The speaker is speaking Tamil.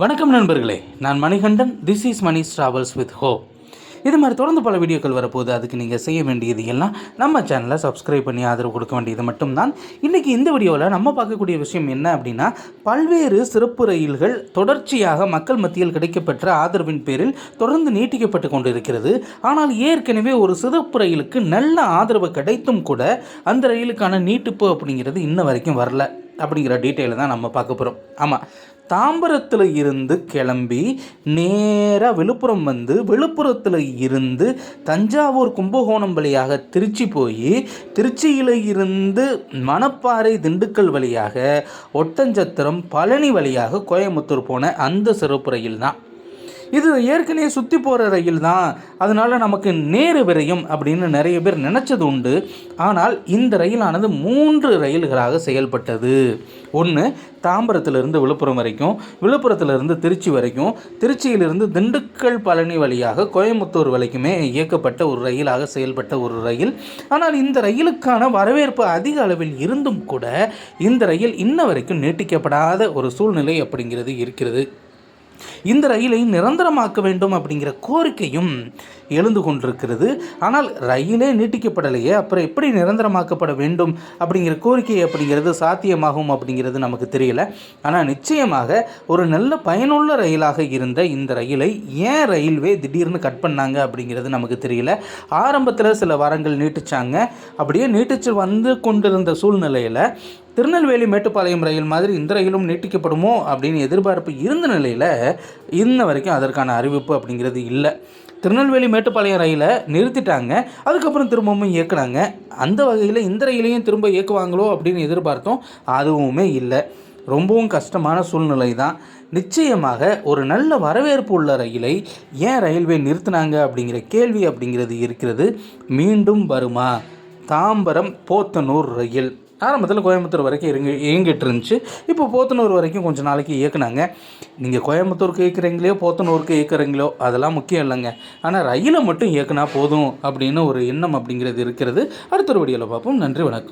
வணக்கம் நண்பர்களே நான் Manikandan this is Mani travels with ஹோ இது மாதிரி தொடர்ந்து பல வீடியோக்கள் வரப்போகுது. அதுக்கு நீங்கள் செய்ய வேண்டியது எல்லாம் நம்ம சேனலை சப்ஸ்கிரைப் பண்ணி ஆதரவு கொடுக்க வேண்டியது மட்டும்தான். இன்றைக்கி இந்த வீடியோவில் நம்ம பார்க்கக்கூடிய விஷயம் என்ன அப்படின்னா பல்வேறு சிறப்பு ரயில்கள் தொடர்ச்சியாக மக்கள் மத்தியில் கிடைக்கப்பெற்ற ஆதரவின் பேரில் தொடர்ந்து நீட்டிக்கப்பட்டு கொண்டிருக்கிறது. ஆனால் ஏற்கனவே ஒரு சிறப்பு ரயிலுக்கு நல்ல ஆதரவு கிடைத்தும் கூட அந்த ரயிலுக்கான நீட்டிப்பு அப்படிங்கிறது இன்ன வரைக்கும் வரல. அப்படிங்கிற டீட்டெயிலை தான் நம்ம பார்க்க போகிறோம் ஆமாம் தாம்பரத்தில் இருந்து கிளம்பி நேராக விழுப்புரம் வந்து விழுப்புரத்தில் இருந்து தஞ்சாவூர் கும்பகோணம் வழியாக திருச்சி போய் திருச்சியில் இருந்து மணப்பாறை திண்டுக்கல் வழியாக ஒட்டஞ்சத்திரம் பழனி வழியாக கோயம்புத்தூர் போன அந்த சிறப்பு ரயில் தான் இது ஏற்கனவே சுற்றி போகிற ரயில் தான். அதனால் நமக்கு நேரு விரையும் அப்படின்னு நிறைய பேர் நினச்சது உண்டு. ஆனால் இந்த ரயிலானது மூன்று ரயில்களாக செயல்பட்டது. ஒன்று தாம்பரத்திலிருந்து விழுப்புரம் வரைக்கும் விழுப்புரத்திலிருந்து திருச்சி வரைக்கும் திருச்சியிலிருந்து திண்டுக்கல் பழனி வழியாக கோயம்புத்தூர் வரைக்குமே இயக்கப்பட்ட ஒரு ரயிலாக செயல்பட்ட ஒரு ரயில். ஆனால் இந்த ரயிலுக்கான வரவேற்பு அதிக அளவில் இருந்தும் கூட இந்த ரயில் இன்ன வரைக்கும் நீட்டிக்கப்படாத ஒரு சூழ்நிலை அப்படிங்கிறது இருக்கிறது. இந்த ரயிலை நிரந்தரமாக்க வேண்டும் அப்படிங்கிற கோரிக்கையும் எழுந்து கொண்டிருக்கிறது. ஆனால் ரயிலே நீட்டிக்கப்படலையே அப்புறம் எப்படி நிரந்தரமாக்கப்பட வேண்டும் அப்படிங்கிற கோரிக்கை அப்படிங்கிறது சாத்தியமாகும் அப்படிங்கிறது நமக்கு தெரியல. ஆனால் நிச்சயமாக ஒரு நல்ல பயனுள்ள ரயிலாக இருந்த இந்த ரயிலை ஏன் ரயில்வே திடீர்னு கட் பண்ணாங்க அப்படிங்கிறது நமக்கு தெரியல. ஆரம்பத்தில் சில வாரங்கள் நீட்டிச்சாங்க. அப்படியே நீட்டிச்சு வந்து கொண்டிருந்த சூழ்நிலையில் திருநெல்வேலி மேட்டுப்பாளையம் ரயில் மாதிரி இந்த ரயிலும் நீட்டிக்கப்படுமோ அப்படின்னு எதிர்பார்ப்பு இருந்த நிலையில் இன்ன வரைக்கும் அதற்கான அறிவிப்பு அப்படிங்கிறது இல்லை. திருநெல்வேலி மேட்டுப்பாளையம் ரயிலை நிறுத்திட்டாங்க. அதுக்கப்புறம் திரும்பவும் இயக்குனாங்க. அந்த வகையில் இந்த ரயிலையும் திரும்ப இயக்குவாங்களோ அப்படின்னு எதிர்பார்த்தோம் அதுவுமே இல்லை. ரொம்பவும் கஷ்டமான சூழ்நிலை தான். நிச்சயமாக ஒரு நல்ல வரவேற்பு உள்ள ரயிலை ஏன் ரயில்வே நிறுத்தினாங்க அப்படிங்கிற கேள்வி அப்படிங்கிறது இருக்கிறது. மீண்டும் வருமா? தாம்பரம் போத்தனூர் ரயில். ஆரம்பத்தில் கோயம்புத்தூர் வரைக்கும் இறங்கி இயங்கிட்டு இருந்துச்சு இப்போ போத்தனூர் வரைக்கும் கொஞ்சம் நாளைக்கு இயக்குனாங்க. நீங்கள் கோயம்புத்தூருக்கு இயக்குறீங்களோ போத்தனூருக்கு இயக்குறீங்களோ அதெல்லாம் முக்கியம் இல்லைங்க. ஆனால் ரயிலை மட்டும் இயக்குனா போதும் அப்படின்னு ஒரு எண்ணம் அப்படிங்கிறது இருக்கிறது. அடுத்த ஒரு வீடியோவில் பார்ப்போம். நன்றி வணக்கம்.